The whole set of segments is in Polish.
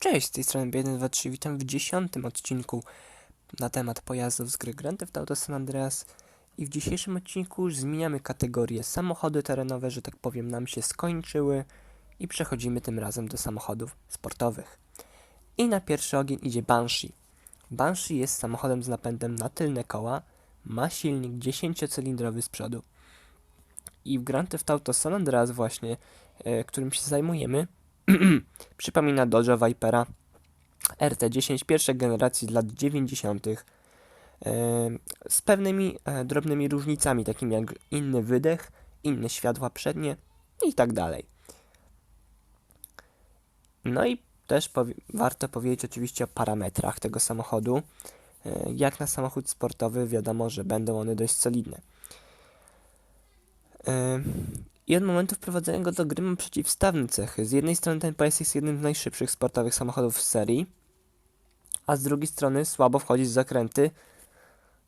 Cześć, z tej strony B123, witam w dziesiątym odcinku na temat pojazdów z gry Grand Theft Auto San Andreas i w dzisiejszym odcinku już zmieniamy kategorie. Samochody terenowe, że tak powiem, nam się skończyły i przechodzimy tym razem do samochodów sportowych. I na pierwszy ogień idzie Banshee. Banshee jest samochodem z napędem na tylne koła, ma silnik 10-cylindrowy z przodu. I w Grand Theft Auto San Andreas właśnie, e, którym się zajmujemy, Przypomina Dodge Vipera RT10 pierwszej generacji z lat 90. e, z pewnymi e, drobnymi różnicami, takimi jak inny wydech, inne światła przednie i tak dalej. No i też warto powiedzieć oczywiście o parametrach tego samochodu. E, jak na samochód sportowy wiadomo, że będą one dość solidne. I od momentu wprowadzenia go do gry mam przeciwstawne cechy. Z jednej strony ten pojazd jest jednym z najszybszych sportowych samochodów w serii, a z drugiej strony słabo wchodzi z zakręty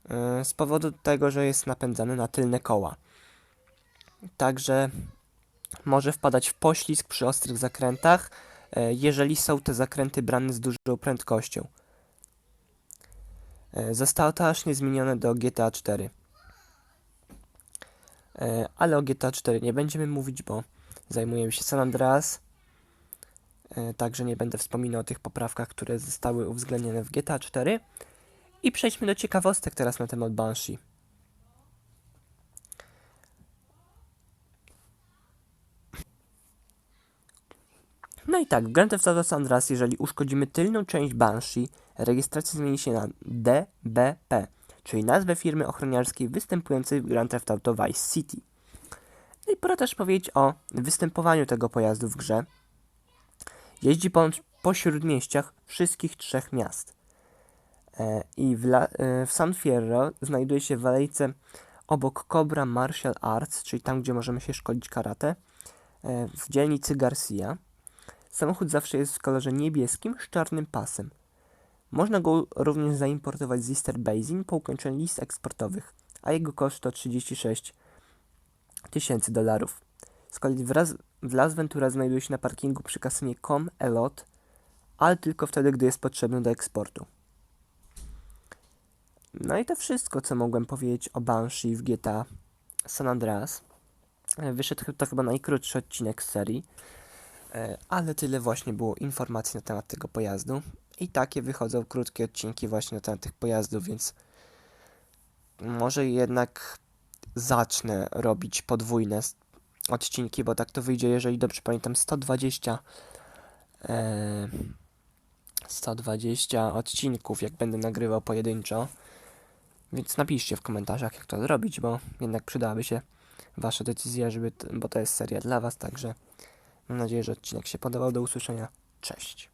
yy, z powodu tego, że jest napędzany na tylne koła. Także może wpadać w poślizg przy ostrych zakrętach, yy, jeżeli są te zakręty brane z dużą prędkością. Yy, zostało to aż niezmienione do GTA 4. E, ale o GTA 4 nie będziemy mówić, bo zajmujemy się San Andreas. Także nie będę wspominał o tych poprawkach, które zostały uwzględnione w GTA 4. I przejdźmy do ciekawostek teraz na temat Banshee. No i tak, w Grand Theft Auto San Andreas, jeżeli uszkodzimy tylną część Banshee, rejestracja zmieni się na DBP czyli nazwę firmy ochroniarskiej występującej w Grand Theft Auto Vice City. No i pora też powiedzieć o występowaniu tego pojazdu w grze. Jeździ po, po śródmieściach wszystkich trzech miast. E, I w, La, e, w San Fierro znajduje się w alejce obok Cobra Martial Arts, czyli tam, gdzie możemy się szkolić karate, e, w dzielnicy Garcia. Samochód zawsze jest w kolorze niebieskim z czarnym pasem. Można go również zaimportować z Easter Basin po ukończeniu list eksportowych, a jego koszt to 36 tysięcy dolarów. Z kolei wraz, w Las Ventura znajduje się na parkingu przy kasynie Com Elot, ale tylko wtedy, gdy jest potrzebny do eksportu. No i to wszystko, co mogłem powiedzieć o Banshee w GTA San Andreas. E, wyszedł to chyba najkrótszy odcinek z serii, e, ale tyle właśnie było informacji na temat tego pojazdu. I takie wychodzą krótkie odcinki właśnie temat tych pojazdów, więc może jednak zacznę robić podwójne odcinki, bo tak to wyjdzie, jeżeli dobrze pamiętam, 120 e, 120 odcinków, jak będę nagrywał pojedynczo. Więc napiszcie w komentarzach, jak to zrobić, bo jednak przydałaby się Wasza decyzja, żeby, bo to jest seria dla Was, także mam nadzieję, że odcinek się podobał. Do usłyszenia. Cześć.